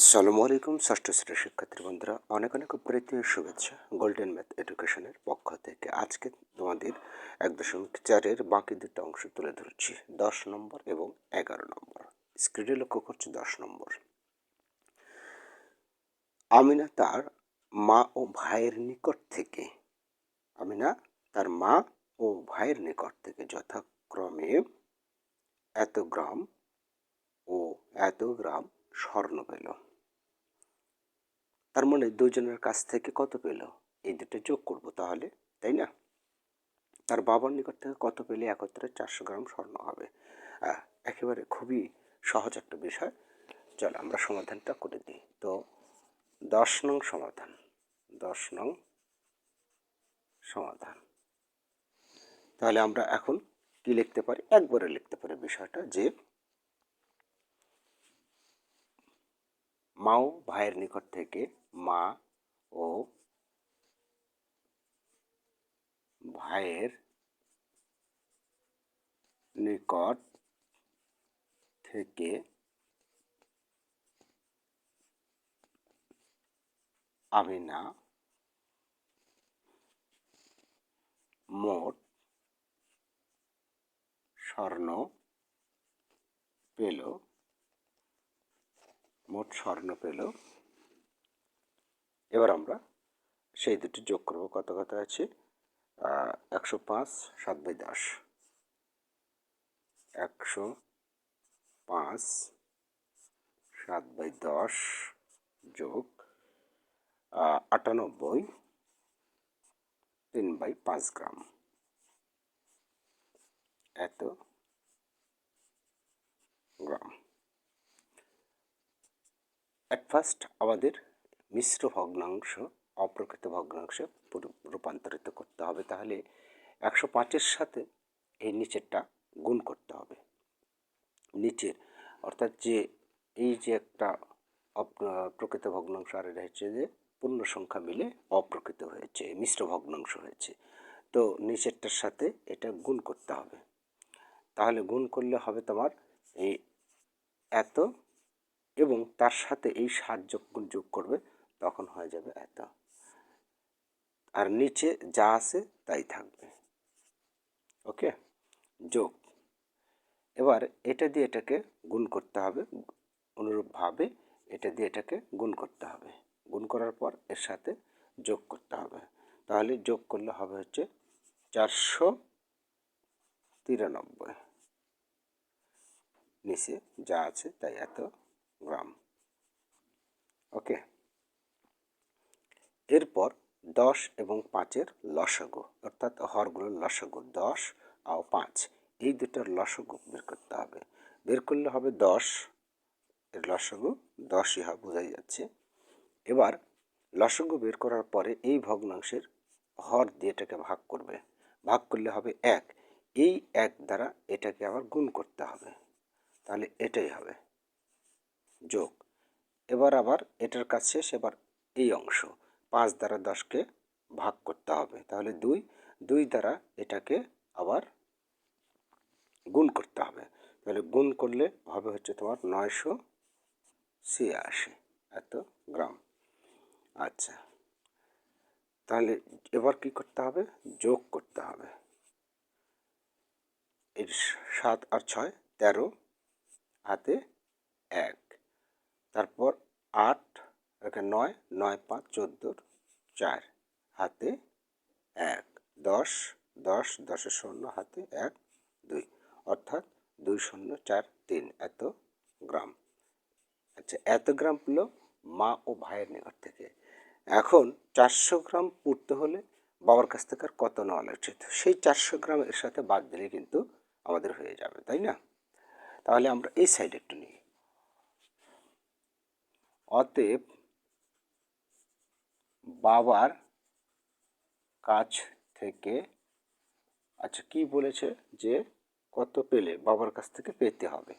আসসালামু আলাইকুম, ষষ্ঠ শ্রেণির শিক্ষার্থী বন্ধুরা। অনেক অনেক প্রীতি ও শুভেচ্ছা গোল্ডেন ম্যাথ এডুকেশনের পক্ষ থেকে। আজকে তোমাদের এক দশমিক চারের বাকি দুটো অংশ তুলে ধরছি। দশ নম্বর এবং এগারো নম্বর। স্ক্রিনে লক্ষ্য করছি দশ নম্বর। আমিনা তার মা ও ভাইয়ের নিকট থেকে, আমিনা তার মা ও ভাইয়ের নিকট থেকে যথাক্রমে এত গ্রাম ও এত গ্রাম স্বর্ণ পেল। তার মানে দুজনের কাছ থেকে কত পেল? এই দুটো যোগ করব তাহলে, তাই না? তার বাবার নিকট থেকে কত পেলে? একত্রে চারশো গ্রাম স্বর্ণ হবে। একেবারে খুবই সহজ একটা বিষয়। চল আমরা সমাধানটা করে দিই। তো দশ নং সমাধান। দশ নং সমাধান। তাহলে আমরা এখন কি লিখতে পারি? একবারে লিখতে পারি বিষয়টা যে মা ও ভাইয়ের নিকট থেকে মা ও ভাইয়ের নিকট থেকে আমিনা মোট স্বর্ণ পেল মোট স্বর্ণ পেল এবার আমরা সেই দুটি যোগ করব। কত কত আছে? একশো পাঁচ, সাত বাই দশ। একশো পাঁচ, সাত বাই দশ যোগ আটানব্বই, তিন বাই পাঁচ গ্রাম। এত গ্রাম। অ্যাট ফার্স্ট আমাদের মিশ্র ভগ্নাংশ, অপ্রকৃত ভগ্নাংশে রূপান্তরিত করতে হবে। তাহলে একশো পাঁচের সাথে এই নিচেরটা গুণ করতে হবে। নিচের, অর্থাৎ যে, এই যে একটা প্রকৃত ভগ্নাংশ আর এটা হচ্ছে যে পূর্ণ সংখ্যা মিলে অপ্রকৃত হয়েছে, মিশ্র ভগ্নাংশ হয়েছে। তো নিচেরটার সাথে এটা গুণ করতে হবে। তাহলে গুণ করলে হবে তোমার এই এত এবং তার সাথে এই সাত যোগ যোগ করবে তখন হয়ে যাবে এত। আর নিচে যা আছে তাই থাকবে। ওকে? যোগ। এবার এটা দিয়ে এটাকে গুণ করতে হবে। অনুরূপভাবে এটা দিয়ে এটাকে গুণ করতে হবে। গুণ করার পর এর সাথে যোগ করতে হবে। তাহলে যোগ করলে হবে হচ্ছে চারশো তিরানব্বই। নিচে যা আছে তাই এত গ্রাম। ওকে? এরপর দশ এবং পাঁচের লসাগু, অর্থাৎ হরগুলোর লসাগু দশ আর পাঁচ, এই দুটার লসাগু বের করতে হবে। বের করলে হবে দশ, এর লসাগু দশই হয় বোঝাই যাচ্ছে। এবার লসাগু বের করার পরে এই ভগ্নাংশের হর দিয়ে এটাকে ভাগ করবে। ভাগ করলে হবে এক, এই এক দ্বারা এটাকে আবার গুণ করতে হবে। তাহলে এটাই হবে যোগ। এবার আবার এটার শেষ, এবার এই অংশ। পাঁচ দ্বারা দশকে ভাগ করতে হবে। তাহলে দুই দুই দ্বারা এটাকে আবার গুণ করতে হবে। তাহলে গুণ করলে হবে হচ্ছে তোমার নয়শো ছিয়াশি এত গ্রাম। আচ্ছা তাহলে এবার কি করতে হবে? যোগ করতে হবে। এর সাত আর ছয়, তেরো, হাতে এক। তারপর আট এখানে নয় নয়, পাঁচ চোদ্দোর চার, হাতে এক, দশ দশ, দশের শূন্য, হাতে এক, দুই, অর্থাৎ দুই শূন্য, চার, তিন, এত গ্রাম। আচ্ছা এত গ্রাম পেল মা ও ভাইয়ের নিকট থেকে। এখন চারশো গ্রাম পড়তে হলে বাবার কাছ থেকে আর কত নেওয়া উচিত সেই চারশো গ্রাম এর সাথে বাদ দিলে কিন্তু আমাদের হয়ে যাবে, তাই না? তাহলে আমরা এই সাইড একটু নিই। অতএব বাবার কাছ থেকে আচ্ছা কি বলেছে যে কত পেলে? বাবার কাছ থেকে পেতে হবে।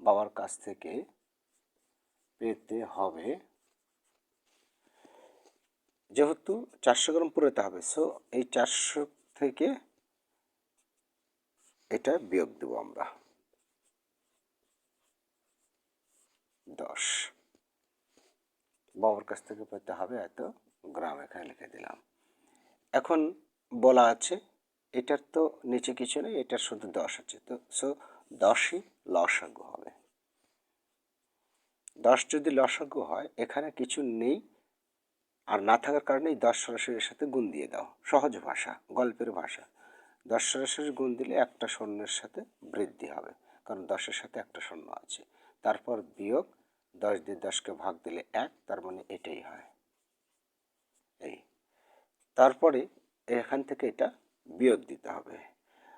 বাবার কাছ থেকে পেতে হবে। যেহেতু চারশো গ্রাম পুরোতে হবে সো এই চারশো থেকে এটা বিয়োগ দেবো আমরা। দশ। বাবার কাছ থেকে পেতে হবে এত। গ্রাম এখানে লিখে দিলাম। এখন বলা আছে, এটার তো নিচে কিছু নেই, এটার শুধু দশ আছে। তো সো দশই লসাগু হবে। দশ যদি লসাগু হয়, এখানে কিছু নেই, আর না থাকার কারণে এই দশ সরাসরির সাথে গুণ দিয়ে দাও। সহজ ভাষা, গল্পের ভাষা। দশ সরাসরি গুণ দিলে একটা শূন্যের সাথে বৃদ্ধি হবে, কারণ দশের সাথে একটা শূন্য আছে। তারপর বিয়োগ, দশ দিয়ে দশকে ভাগ দিলে এক, তার মানে এটাই হয়। তারপরে এখান থেকে এটা বিয়োগ দিতে হবে।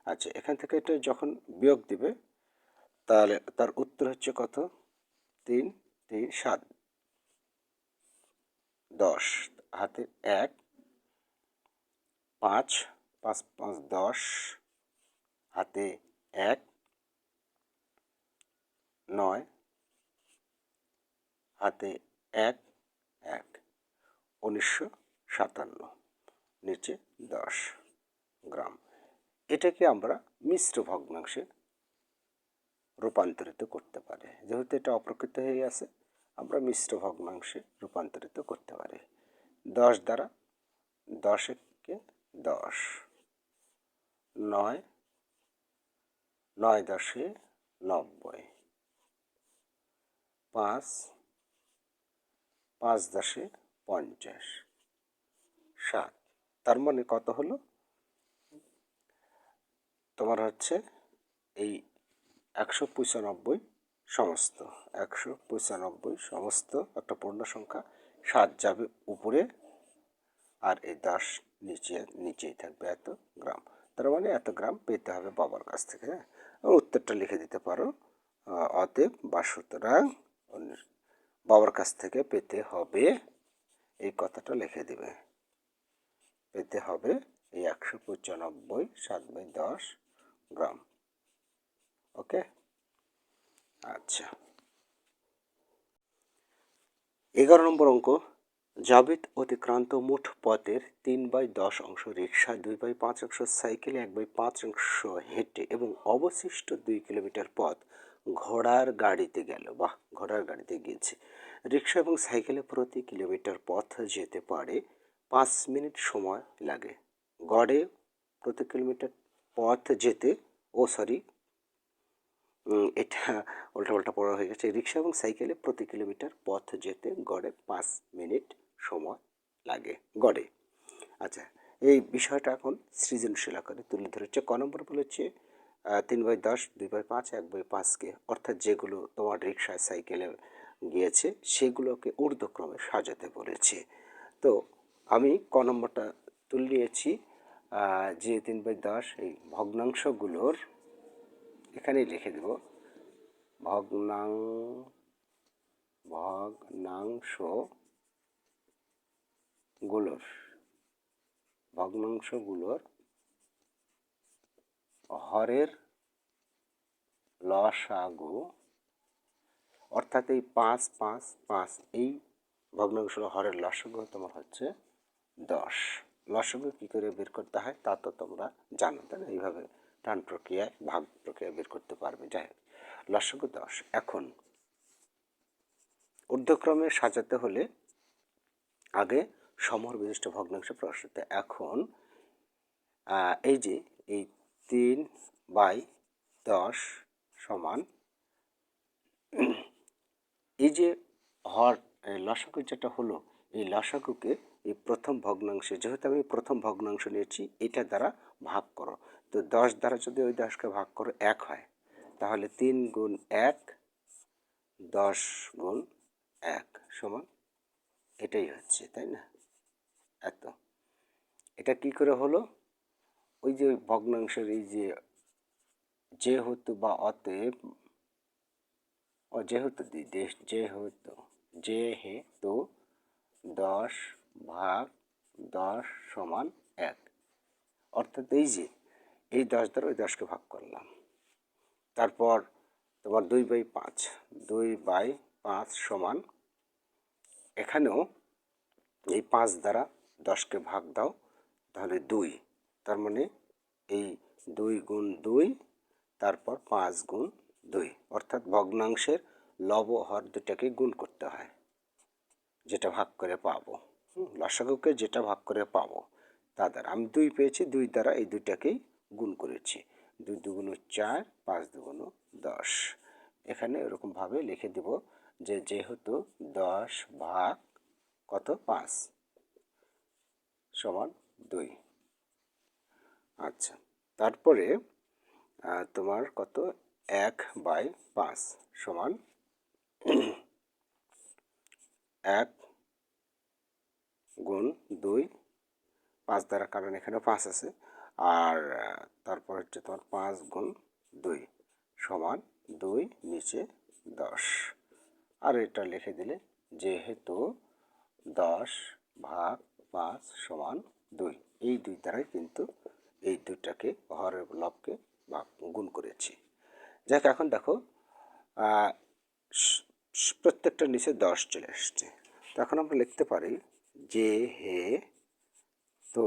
আচ্ছা এখান থেকে এটা যখন বিয়োগ দিবে, তাহলে তার উত্তর হচ্ছে কত? তিন তিন, সাত। দশ, হাতে এক, পাঁচ পাঁচ পাঁচ, দশ, হাতে এক, নয়, হাতে এক এক, উনিশশো সাতান্ন। নিচে দশ গ্রাম। এটাকে আমরা মিশ্র ভগ্নাংশে রূপান্তরিত করতে পারি। যেহেতু এটা অপ্রকৃত হয়ে আছে, আমরা মিশ্র ভগ্নাংশে রূপান্তরিত করতে পারি। দশ দ্বারা দশকে দশ। নয় নয় দশে নব্বই। পাঁচ পাঁচ দশে পঞ্চাশ। সাত তার মানে কত হলো? তোমার হচ্ছে এই একশো পঁচানব্বই সমস্ত, একশো পঁচানব্বই সমস্ত একটা পূর্ণ সংখ্যা সাত যাবে উপরে আর এই দশ নিচে, নিচেই থাকবে এত গ্রাম। তার মানে এত গ্রাম পেতে হবে বাবার কাছ থেকে হ্যাঁ? উত্তরটা লিখে দিতে পারো অতএব বা সুতরাং বাবার কাছ থেকে পেতে হবে, এই কথাটা লিখে দিবে। পেতে হবে এই একশো পঁচানব্বই সাত বাই দশ গ্রাম। ওকে? আচ্ছা। এগারো নম্বর অঙ্ক। জাবিদ অতিক্রান্ত মোট পথের তিন বাই দশ অংশ রিক্সা দুই বাই পাঁচ অংশ সাইকেলে এক বাই পাঁচ অংশ হেঁটে এবং অবশিষ্ট দুই কিলোমিটার পথ ঘোড়ার গাড়িতে গেল। বাহ, ঘোড়ার গাড়িতে গিয়েছে। রিক্সা এবং সাইকেলে প্রতি কিলোমিটার পথ যেতে পারে পাঁচ মিনিট সময় লাগে। গড়ে প্রতি কিলোমিটার পথ যেতে, ও সরি এটা উল্টা উল্টা পড়া হয়ে গেছে। রিক্সা এবং সাইকেলে প্রতি কিলোমিটার পথ যেতে গড়ে পাঁচ মিনিট সময় লাগে। গড়ে। আচ্ছা এই বিষয়টা এখন সৃজনশীল আকারে তুলে ধরেছে। ক নম্বর বলেছে তিন বাই দশ, দুই বাই পাঁচ, এক বাই পাঁচকে অর্থাৎ যেগুলো তোমার রিক্সা, সাইকেলে গিয়েছে, সেগুলোকে ঊর্ধ্বক্রমে সাজাতে বলেছে। তো আমি ক নম্বরটা তুলে নিয়েছি যে তিন বাই দশ, এই ভগ্নাংশগুলোর এখানেই লিখে দেব। ভগ্নাং ভগ্নাংশগুলোর ভগ্নাংশগুলোর হরের লসাগু, অর্থাৎ এই পাঁচ পাঁচ পাঁচ, এই ভগ্নাংশ হরের লসাগু তোমার হচ্ছে দশ। লসাগু কী করে বের করতে হয় তা তো তোমরা জানো। তাই না এইভাবে টান প্রক্রিয়ায়, ভাগ প্রক্রিয়া বের করতে পারবে। যাই হোক লসাগু দশ। এখন ঊর্ধ্বক্রমে সাজাতে হলে আগে সমর বিশিষ্ট ভগ্নাংশ প্রশ্নতে এখন এই যে এই তিন বাই দশ সমান, এই যে হর লসাগু যেটা হলো, এই লসাগুকে এই প্রথম ভগ্নাংশে, যেহেতু আমি প্রথম ভগ্নাংশ নিয়েছি, এটা দ্বারা ভাগ করো। তো দশ দ্বারা যদি ওই দশকে ভাগ করো, এক হয়। তাহলে তিন গুণ এক, দশ গুণ এক সমান এটাই হচ্ছে, তাই না? এত। এটা কি করে হলো? ওই যে ভগ্নাংশের এই যে যেহেতু বা অতএব যেহেতু যেহেতু যেহেতু দশ ভাগ দশ সমান এক। অর্থাৎ এই যে, এই দশ দ্বারা ওই দশকে ভাগ করলাম। তারপর তোমার দুই বাই পাঁচ, দুই বাই পাঁচ সমান এখানেও এই পাঁচ দ্বারা দশকে ভাগ দাও, তাহলে দুই। তার মানে এই দুই গুণ দুই, তারপর পাঁচ গুণ দুই। অর্থাৎ ভগ্নাংশের লব হর দুটাকে গুণ করতে হয়, যেটা ভাগ করে পাবো। লসাগুকে যেটা ভাগ করে পাবো, তা দ্বারা। আমি দুই পেয়েছি, দুই দ্বারা এই দুইটাকেই গুণ করেছি। দুই দুগুণ চার, পাঁচ দুগুণ দশ। এখানে এরকমভাবে লিখে দেব যে যেহেতু দশ ভাগ কত? পাঁচ সমান দুই। আচ্ছা তারপরে তোমার কত? এক বাই পাঁচ সমান এক গুণ দুই, পাঁচ দ্বারা, কারণ এখানে পাঁচ আছে। আর, তারপর হচ্ছে তোমার পাঁচ গুণ দুই সমান দুই নিচে দশ। আর এটা লিখে দিলে যেহেতু দশ ভাগ পাঁচ সমান দুই, এই দুই দ্বারাই কিন্তু এই দুইটাকে হরের লবকে বা গুণ করেছি। যাক, এখন দেখো প্রত্যেকটার নিচে দশ চলে আসছে তখন আমরা লিখতে পারি যে হে তো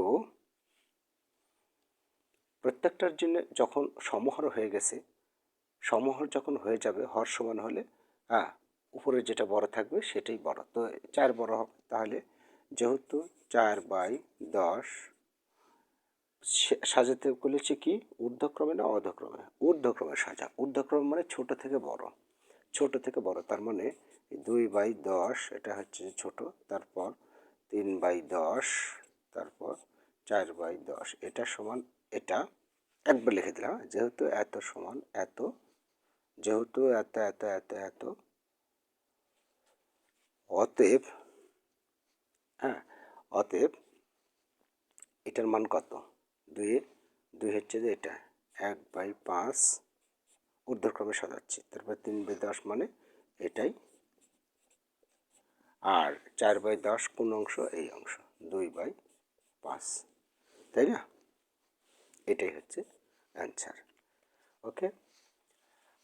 প্রত্যেকটার জন্য যখন সমহর হয়ে গেছে, সমহর যখন হয়ে যাবে, হর সমান হলে হ্যাঁ উপরে যেটা বড় থাকবে সেটাই বড়। তো চার বড় হবে। তাহলে যেহেতু চার বাই দশ সাজাতে বলেছি কি? ঊর্ধ্বক্রমে না অধক্রমে? ঊর্ধ্বক্রমে সাজা। ঊর্ধ্বক্রমে মানে ছোট থেকে বড়। ছোট থেকে বড়। তার মানে দুই বাই দশ, এটা হচ্ছে ছোট। তারপর তিন বাই দশ, তারপর চার বাই দশ, এটা সমান এটা। একবার লিখে দিলাম? যেহেতু এত সমান এত, যেহেতু এত এত এত এত। অতএব হ্যাঁ অতএব এটার মান কত? দুই দুই হচ্ছে যে এটা, এক বাই পাঁচ। ঊর্ধ্বক্রমে সাজাচ্ছি, তারপর তিন বাই দশ মানে এটাই আর চার বাই দশ কোন অংশ? এই অংশ। দুই বাই পাঁচ। তাই না? এটাই হচ্ছে অ্যান্সার ওকে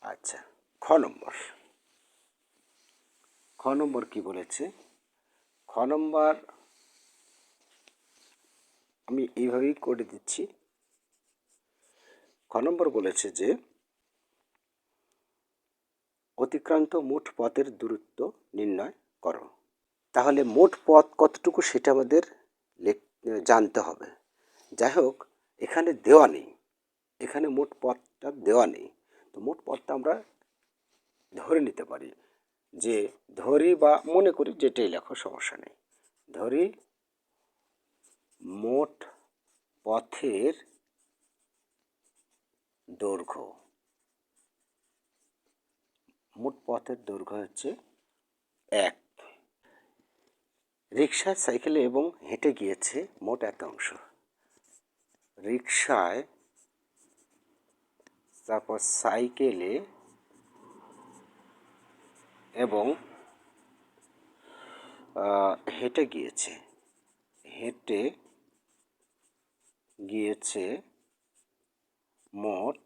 আচ্ছা খ নম্বর। খ নম্বর কি বলেছে? খ নম্বর, আমি এইভাবেই করে দিচ্ছি। খ নম্বর বলেছে যে, অতিক্রান্ত মোট পথের দূরত্ব নির্ণয় করো। তাহলে মোট পথ কতটুকু সেটা আমাদের জানতে হবে। যাই হোক এখানে দেওয়া নেই। এখানে মোট পথটা দেওয়া নেই। তো মোট পথটা আমরা ধরে নিতে পারি যে ধরি বা মনে করি যেটাই লেখো, সমস্যা নেই। ধরি মোট পথের দৈর্ঘ্য। মোট পথের দৈর্ঘ্য হচ্ছে এক। রিক্সা সাইকেলে এবং হেঁটে গিয়েছে মোট এত অংশ। রিক্সায় তারপর সাইকেলে এবং হেঁটে গিয়েছে। হেঁটে গিয়েছে মোট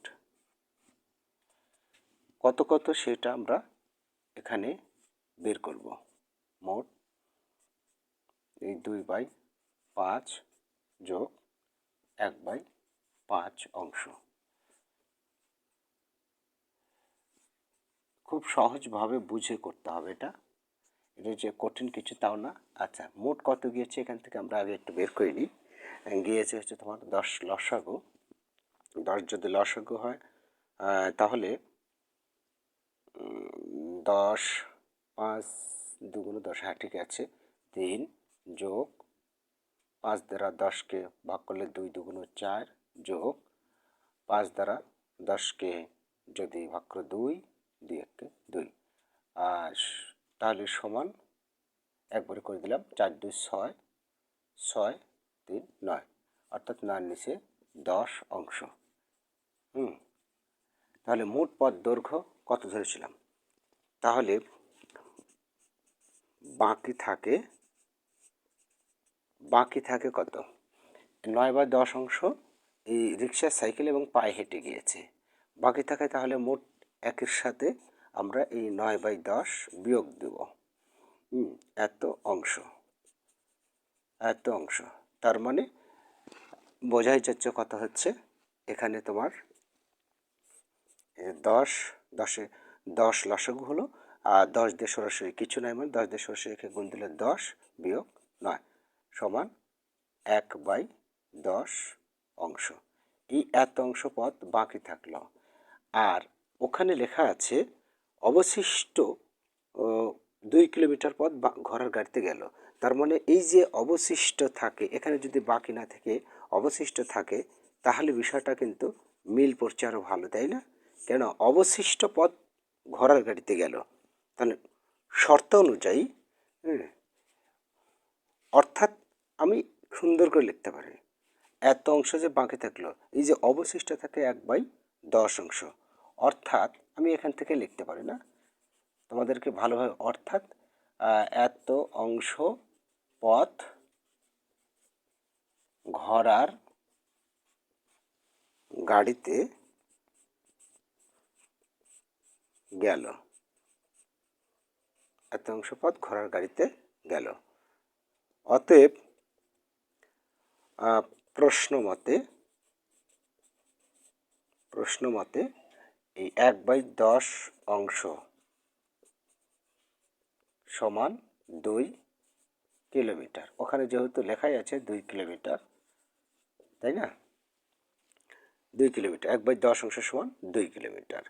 কত কত সেটা আমরা এখানে বের করব। মোট এই দুই বাই পাঁচ যোগ এক বাই পাঁচ অংশ। খুব সহজভাবে বুঝে করতে হবে এটা। এটা যে কঠিন কিছু, তাও না। আচ্ছা মোট কত গিয়েছে? এখান থেকে আমরা আগে একটু বের করে নিই। গিয়েছে হচ্ছে তোমার দশ লসাগু। দশ যদি লসাগু হয় তাহলে দশ পাঁচ দুগুণ দশ হ্যাঁ ঠিক আছে। তিন যোগ পাঁচ দ্বারা দশকে ভাগ করলে দুই দুগুণ চার যোগ পাঁচ দ্বারা দশকে যদি ভাগ করে দুই দুই এককে দুই। আর তাহলে সমান একবারে করে দিলাম চার দুই ছয় ছয় তিন নয়। অর্থাৎ নয় নিচে দশ অংশ। হুম। তাহলে মোট পথ দৈর্ঘ্য কত ধরেছিলাম? তাহলে বাকি থাকে বাকি থাকে কত? নয় বা দশ অংশ এই রিক্সা সাইকেল এবং পায়ে হেঁটে গিয়েছে। বাকি থাকে তাহলে মোট একের সাথে আমরা এই নয় বাই দশ বিয়োগ দেব। এত অংশ। এত অংশ। তার মানে বোঝাই যাচ্ছে কথা হচ্ছে এখানে তোমার দশ, দশে দশ লসক হলো, আর দশ দিয়ে সরাসরি কিছু নাই মানে দশ দিয়ে সরাসরি গুণ দিলে দশ বিয়োগ নয়। সমান এক বাই দশ অংশ। এই এত অংশ পথ বাকি থাকল। আর ওখানে লেখা আছে, অবশিষ্ট দুই কিলোমিটার পথ ঘোড়ার গাড়িতে গেল। তার মানে এই যে অবশিষ্ট থাকে, এখানে যদি বাকি না থেকে, অবশিষ্ট থাকে, তাহলে বিষয়টা কিন্তু মিল পড়ছে আরও ভালো, তাই না? কেন? অবশিষ্ট পথ ঘোড়ার গাড়িতে গেল। তাহলে শর্ত অনুযায়ী অর্থাৎ আমি সুন্দর করে লিখতে পারি এত অংশ যে বাকি থাকল, এই যে অবশিষ্ট থাকে এক বাই দশ অংশ, অর্থাৎ আমি এখান থেকে লিখতে পারি না। তোমাদেরকে ভালোভাবে, অর্থাৎ এত অংশ পথ ঘোড়ার গাড়িতে গেল। এত অংশ পথ ঘোড়ার গাড়িতে গেল। অতএব প্রশ্ন মতে প্রশ্ন মতে এই এক বাই দশ অংশ সমান দুই কিলোমিটার। ওখানে যেহেতু লেখাই আছে দুই কিলোমিটার, তাই না? দুই কিলোমিটার, এক বাই দশ অংশ সমান দুই কিলোমিটার।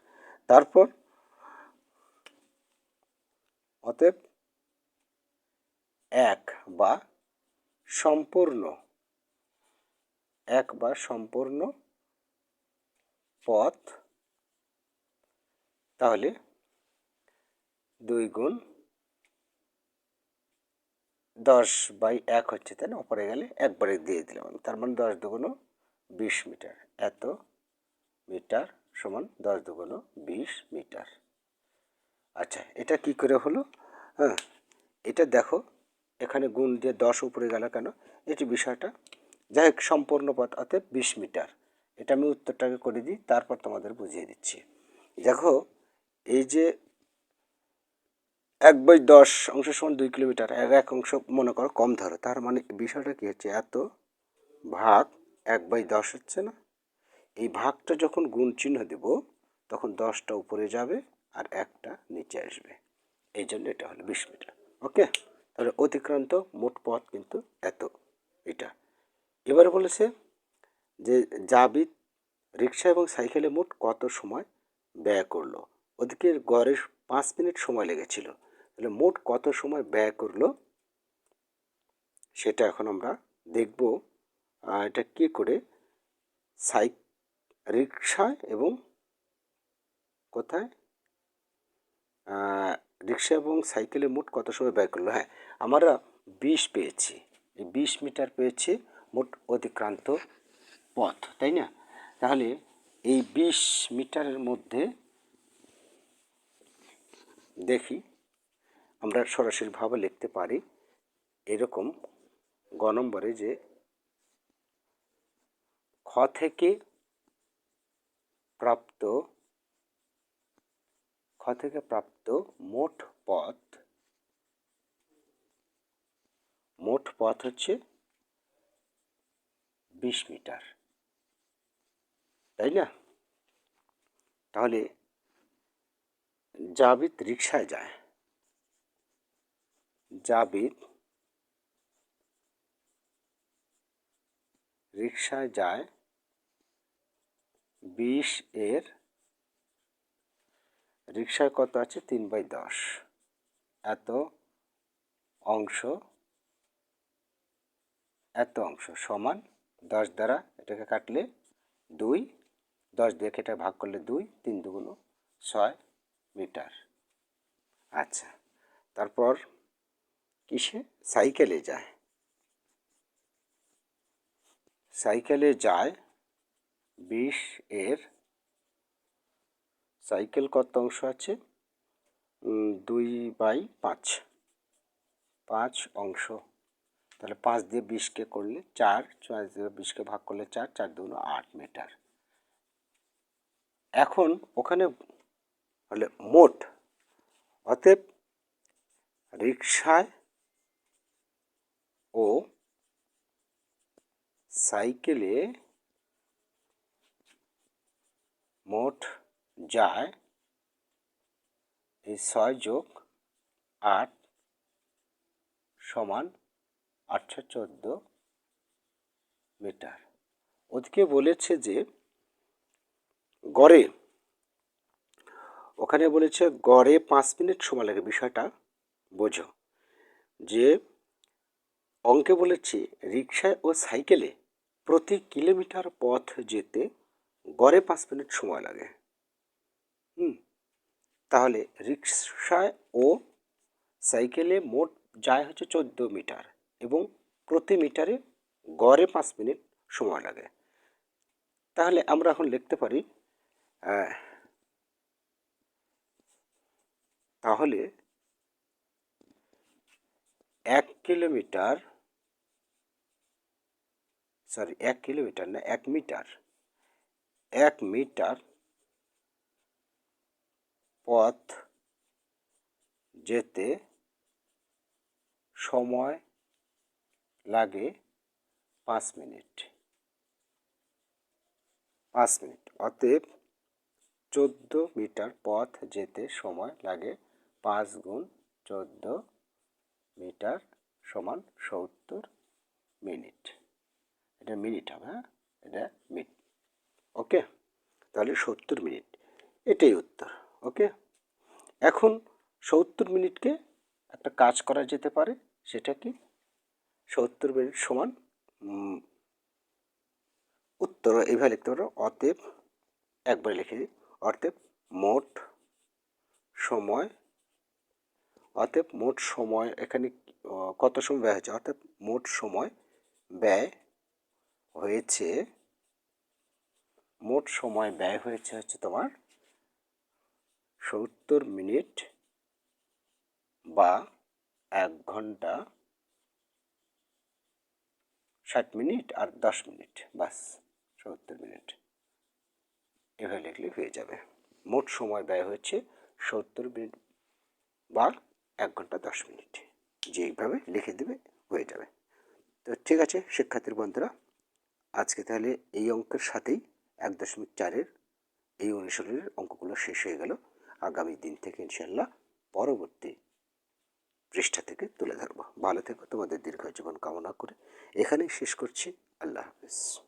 তারপর অতএব এক বা সম্পূর্ণ এক বা সম্পূর্ণ পথ, তাহলে দুই গুণ দশ বাই এক হচ্ছে তাই না? ওপরে গেলে একবারে দিয়ে দিলাম তার মানে দশ দুগুণ বিশ মিটার। এত মিটার সমান দশ দুগুণ বিশ মিটার। আচ্ছা এটা কি করে হলো? হ্যাঁ এটা দেখো, এখানে গুণ দিয়ে দশ উপরে গেল কেন? এটি বিষয়টা যাই হোক, সম্পূর্ণ পথ অর্থাৎ বিশ মিটার। এটা আমি উত্তরটাকে করে দিই, তারপর তোমাদের বুঝিয়ে দিচ্ছি। দেখো, এই যে এক বাই দশ অংশ সমান দুই কিলোমিটার এক এক অংশ মনে করো কম ধরো, তার মানে বিষয়টা কি হচ্ছে, এত ভাগ এক বাই দশ হচ্ছে না? এই ভাগটা যখন গুণ চিহ্ন দেব, তখন দশটা উপরে যাবে আর একটা নিচে আসবে। এই জন্য এটা হলো বিশ মিটার। ওকে? তাহলে অতিক্রান্ত মোট পথ কিন্তু এত, এটা। এবারে বলেছে যে জাবিদ রিক্সা এবং সাইকেলে মোট কত সময় ব্যয় করল? ওদিকে গড়ে পাঁচ মিনিট সময় লেগেছিল। তাহলে মোট কত সময় ব্যয় করল? সেটা এখন আমরা দেখব। এটা কি করে? সাইক রিক্সায় এবং কোথায়? রিক্সা এবং সাইকেলে মোট কত সময় ব্যয় করল? হ্যাঁ আমরা বিশ পেয়েছি। এই বিশ মিটার পেয়েছি। মোট অতিক্রান্ত পথ, তাই না? তাহলে এই বিশ মিটারের মধ্যে দেখি আমরা সরাসরিভাবে লিখতে পারি এরকম গ নম্বরে যে খ থেকে প্রাপ্ত, খ থেকে প্রাপ্ত মোট পথ মোট পথ হচ্ছে বিশ মিটার। তাই না? তাহলে জাবিদ রিক্সায় যায়। জাবিদ রিক্সায় যায় বিশ এর রিক্সায় কত আছে? তিন বাই দশ। এত অংশ এত অংশ সমান দশ দ্বারা এটাকে কাটলে দুই, দশ দিয়ে এটা ভাগ করলে দুই, তিন দুগুণ ছয় মিটার। আচ্ছা তারপর কিসে? সাইকেলে যায়। সাইকেলে যায় বিশ এর। সাইকেল কত অংশ আছে? দুই বাই পাঁচ। পাঁচ অংশ। তাহলে পাঁচ দিয়ে বিশকে করলে চার পাঁচ দিয়ে বিশকে ভাগ করলে চার চার দুগুণ আট মিটার। এখন ওখানে হলে মোট অতএব রিক্সায় ও সাইকেলে মোট যায় এই ছয় যোগ আট সমান আটশো চোদ্দ মিটার। ওদিকে বলেছে যে, গড়ে, ওখানে বলেছে গড়ে পাঁচ মিনিট সময় লাগে, বিষয়টা বোঝো। যে অঙ্কে বলেছে রিক্সায় ও সাইকেলে প্রতি কিলোমিটার পথ যেতে গড়ে পাঁচ মিনিট সময় লাগে। হুম, তাহলে রিক্সায় ও সাইকেলে মোট যায় হচ্ছে চোদ্দ মিটার। এবং প্রতি মিটারে গড়ে পাঁচ মিনিট সময় লাগে। তাহলে আমরা এখন লিখতে পারি তাহলে এক কিলোমিটার সরি এক কিলোমিটার না, এক মিটার এক মিটার পথ যেতে সময় লাগে পাঁচ মিনিট। পাঁচ মিনিট। অতএব চোদ্দ মিটার পথ যেতে সময় লাগে পাঁচ গুণ চোদ্দ মিটার সমান সত্তর মিনিট। এটা মিনিট হবে হ্যাঁ? এটা মিনিট ওকে? তাহলে সত্তর মিনিট। এটাই উত্তর, ওকে? এখন সত্তর মিনিটকে একটা কাজ করা যেতে পারে, সেটা কি? সত্তর মিনিট সমান উত্তর এইভাবে লিখতে পারো, অতএব একবারে লিখে দিই, অতএব মোট সময়, অতএব মোট সময় এখানে কত সময় ব্যয় হয়েছে? অর্থাৎ মোট সময় ব্যয় হয়েছে, মোট সময় ব্যয় হয়েছে হচ্ছে তোমার সত্তর মিনিট বা এক ঘণ্টা ষাট মিনিট আর দশ মিনিট, বাস, সত্তর মিনিট। এভাবে লিখলে হয়ে যাবে। মোট সময় ব্যয় হচ্ছে সত্তর মিনিট বা এক ঘণ্টা দশ মিনিট। যেইভাবে লিখে দেবে, হয়ে যাবে। তো ঠিক আছে, শিক্ষার্থীর বন্ধুরা, আজকে তাহলে এই অঙ্কের সাথেই এক দশমিক চারের এই অনুশীলনের অঙ্কগুলো শেষ হয়ে গেল। আগামী দিন থেকে ইনশাল্লাহ পরবর্তী পৃষ্ঠা থেকে তুলে ধরবো। ভালো থেকো, তোমাদের দীর্ঘ জীবন কামনা করে। এখানেই শেষ করছি। আল্লাহ হাফিজ।